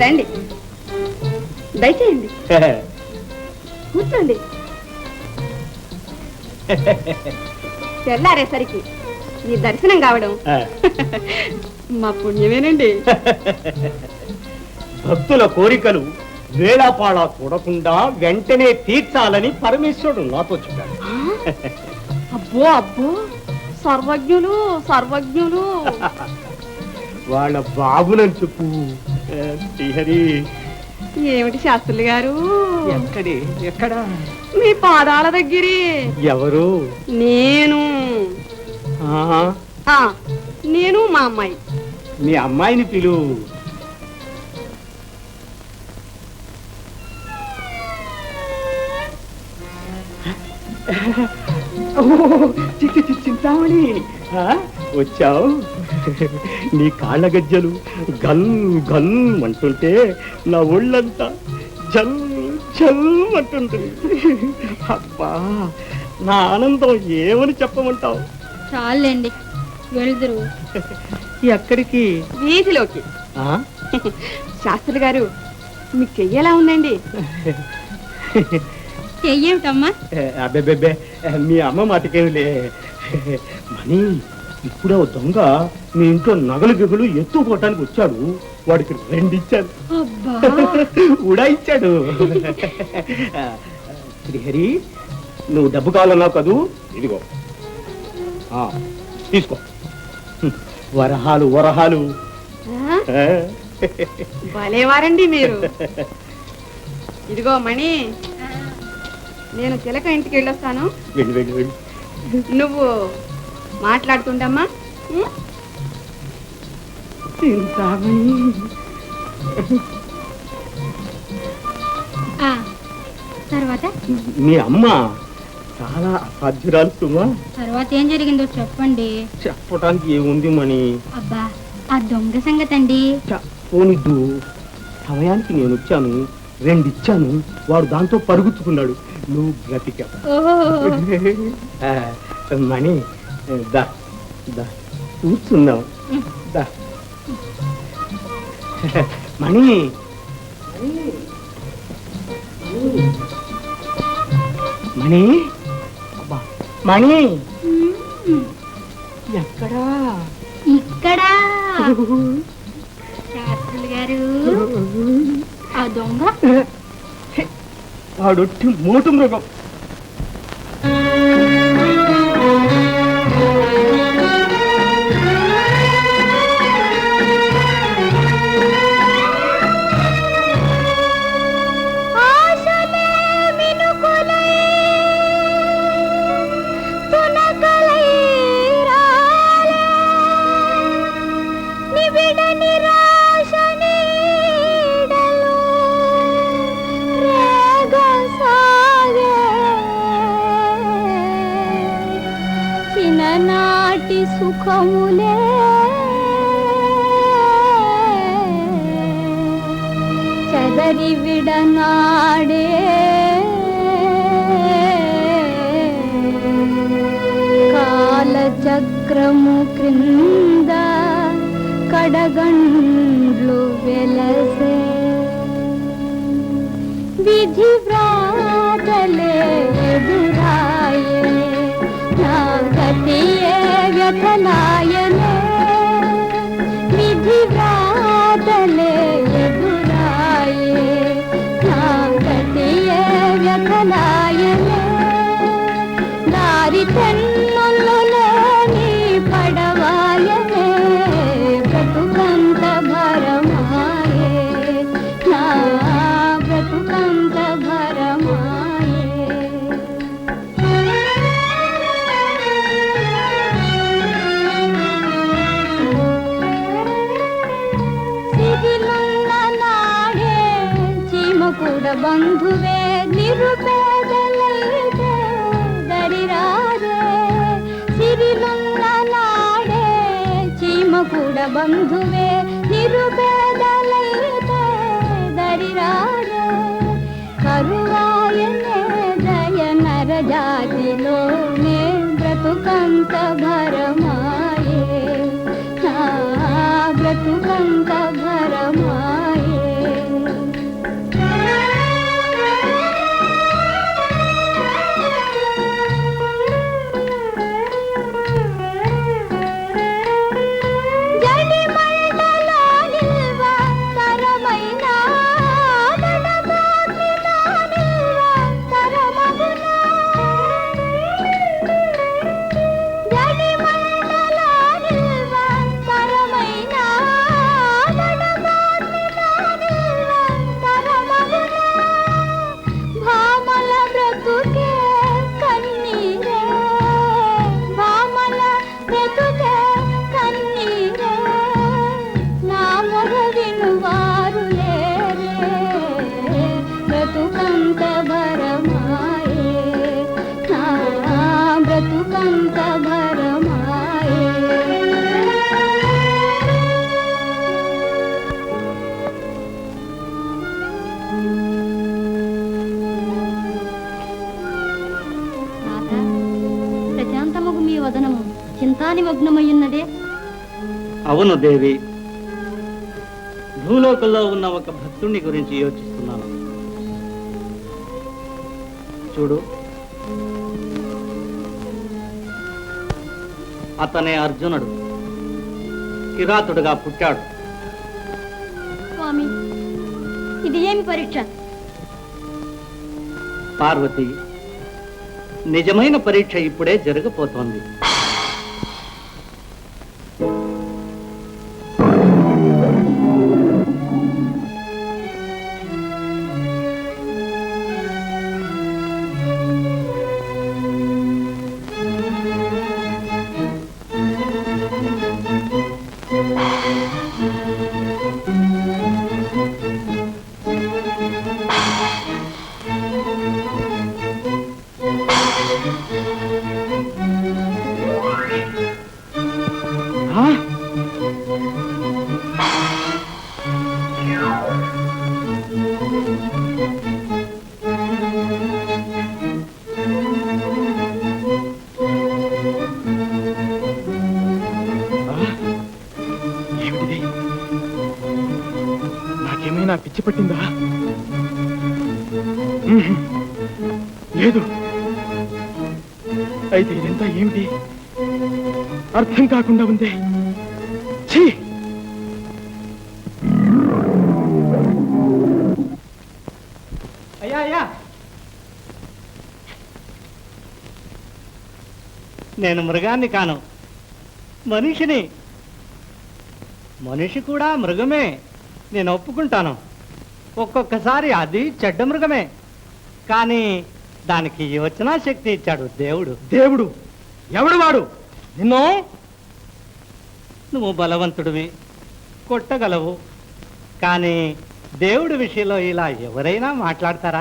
రండి. దయచేయండి. కూర్చోండి. తెల్లారేసరికి మీ దర్శనం కావడం మా పుణ్యమేనండి. భక్తుల కోరికలు వేళాపాళా చూడకుండా వెంటనే తీర్చాలని పరమేశ్వరుడు నాతో చెప్పాడు? అబ్బో అబ్బో. సర్వజ్ఞులు సర్వజ్ఞులు. వాళ్ళ బాబునని చెప్పు. ఆ, శ్రీహరి ఏమిటి శాస్త్రులు గారు? ఎక్కడి? ఎక్కడా? మీ పాదాల దగ్గరే. ఎవరు? నేను. ఆ, ఆ నేను మా అమ్మాయి. మీ అమ్మాయిని పిలు. చింతామణి. వచ్చావు? నీ కాళ్ళ గజ్జలు గల్ గల్ అంటుంటే నా ఒళ్ళంతా జల్ జల్ అంటుంటుంది. అబ్బా నా ఆనందం ఏమని చెప్పమంటావు? చాలండి వెళ్దురు ఎక్కడికి? వీధిలోకి. ఆ? శాస్త్రులు గారు మీకు చెయ్యేలా ఉందండి? చెయ్యేమిటమ్మా? అబ్బెబ్బెబ్బే మీ అమ్మ మాటకేమిలే. మనీ ఇప్పుడే ఓ దొంగ మీ ఇంట్లో నగలు గిగులు ఎత్తుకోవటానికి వచ్చాడు. వాడికి రెండు ఇచ్చాడు. కూడా ఇచ్చాడు. శ్రీహరి నువ్వు డబ్బు కావాలన్నావు కదూ? ఇదిగో. ఆ, తీసుకో. వరహాలు వరహాలు? భలేవారండి మీరు. ఇదిగో మణి నేను చిలక ఇంటికి వెళ్ళొస్తాను. వెళ్ళి వెళ్ళి వెళ్ళి. నువ్వు మాట్లాడుతుండమ్మా. ఆ, తర్వాత? మీ అమ్మ చాలా అసాధ్యురాలు సుమా తర్వాత ఏం జరిగిందో చెప్పండి. చెప్పడానికి ఏముంది మని అబ్బా ఆ దొంగ సంగతి అండి పోనిద్దు సమయానికి నేను వచ్చాను రెండు ఇచ్చాను వాడు దాంతో పరుగుచ్చుకున్నాడు. నువ్వు బ్రతికా ఓహో. ఆ, మణి దా దా. కూర్చుందాం దా. మణి. మణి. మణి. ఎక్కడా? ఇక్కడ? శాస్త్రులు గారు. ఆ దొంగ? వాడొట్టి మోటు మృగం. చిన్ననాటి సుఖములే. చెదరి విడనాడే. కాలచక్రము క్రింద కడగండ్లు వెలసే. విధి వ్రాతలే బంధువే నిరుపేదలైతే దరిరాదే సిరిలున్న చీమ కూడా బంధువే నిరుపేదలైతే దరిరాదే కరువాయనే దయ నర జాతిలోనే బ్రతుకంత భరమాయే నా బ్రతుకంత చింతానిమగ్నమయ్యున్నదే అవును దేవి. భూలోకంలో ఉన్న ఒక భక్తుణ్ణి గురించి యోచిస్తున్నాను. చూడు. అతనే అర్జునుడు. కిరాతుడుగా పుట్టాడు. స్వామి ఇది ఏమి పరీక్ష? పార్వతి నిజమైన పరీక్ష ఇప్పుడే జరగబోతోంది. లేదు. అయితే ఇదంతా ఏమిటి అర్థం కాకుండా ఉంది. ఛీ! అయ్యా అయ్యా! నేను మృగాన్ని కాను. మనిషిని. మనిషి కూడా మృగమే. నేను ఒప్పుకుంటాను. ఒక్కొక్కసారి అది చెడ్డ మృగమే. కానీ దానికి యోచనా శక్తి ఇచ్చాడు దేవుడు. దేవుడు? ఎవడు వాడు? నిన్ను నువ్వు బలవంతుడివి కొట్టగలవు. కానీ దేవుడి విషయంలో ఇలా ఎవరైనా మాట్లాడతారా?